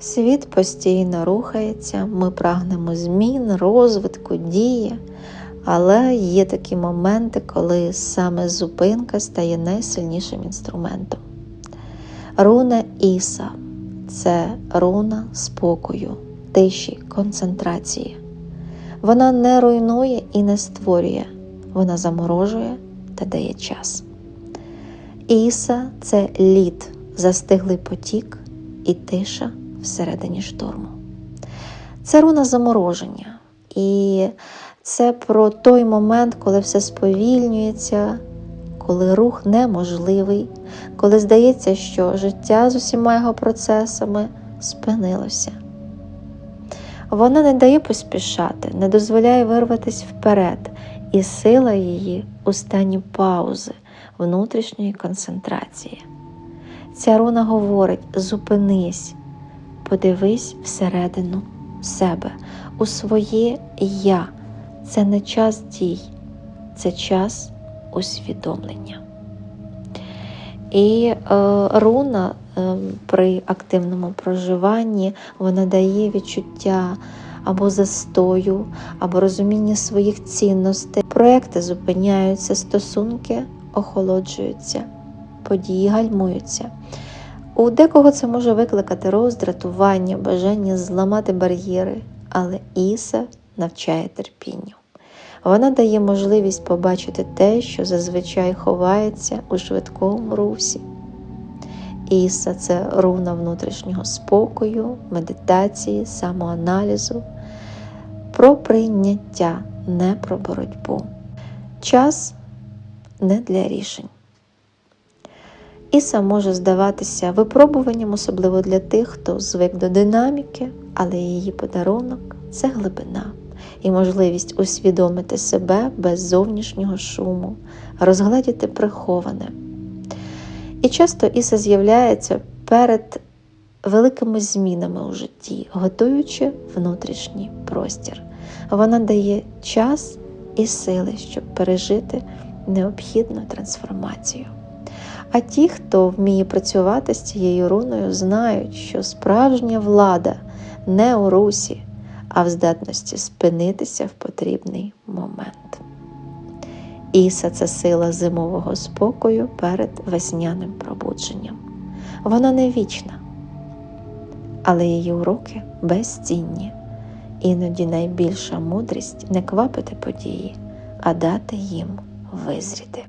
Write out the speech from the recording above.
Світ постійно рухається, ми прагнемо змін, розвитку, дії, але є такі моменти, коли саме зупинка стає найсильнішим інструментом. Руна Іса це руна спокою, тиші, концентрації. Вона не руйнує і не створює, вона заморожує та дає час. Іса це лід, застиглий потік і тиша всередині шторму. Це руна замороження. І це про той момент, коли все сповільнюється, коли рух неможливий, коли здається, що життя з усіма його процесами спинилося. Вона не дає поспішати, не дозволяє вирватися вперед, і сила її у стані паузи, внутрішньої концентрації. Ця руна говорить: зупинись, подивись всередину себе, у своє я. Це не час дій, це час усвідомлення. І е, руна е, при активному проживанні вона дає відчуття або застою, або розуміння своїх цінностей. Проекти зупиняються, стосунки охолоджуються, події гальмуються. У декого це може викликати роздратування, бажання зламати бар'єри, але Іса навчає терпінню. Вона дає можливість побачити те, що зазвичай ховається у швидкому русі. Іса це руна внутрішнього спокою, медитації, самоаналізу, про прийняття, не про боротьбу. Час не для рішень. Іса може здаватися випробуванням, особливо для тих, хто звик до динаміки, але її подарунок це глибина і можливість усвідомити себе без зовнішнього шуму, розгладіти приховане. І часто Іса з'являється перед великими змінами у житті, готуючи внутрішній простір. Вона дає час і сили, щоб пережити необхідну трансформацію. А ті, хто вміє працювати з цією руною, знають, що справжня влада не у русі, а в здатності спинитися в потрібний момент. Іса це сила зимового спокою перед весняним пробудженням. Вона не вічна, але її уроки безцінні. Іноді найбільша мудрість не квапити події, а дати їм визріти.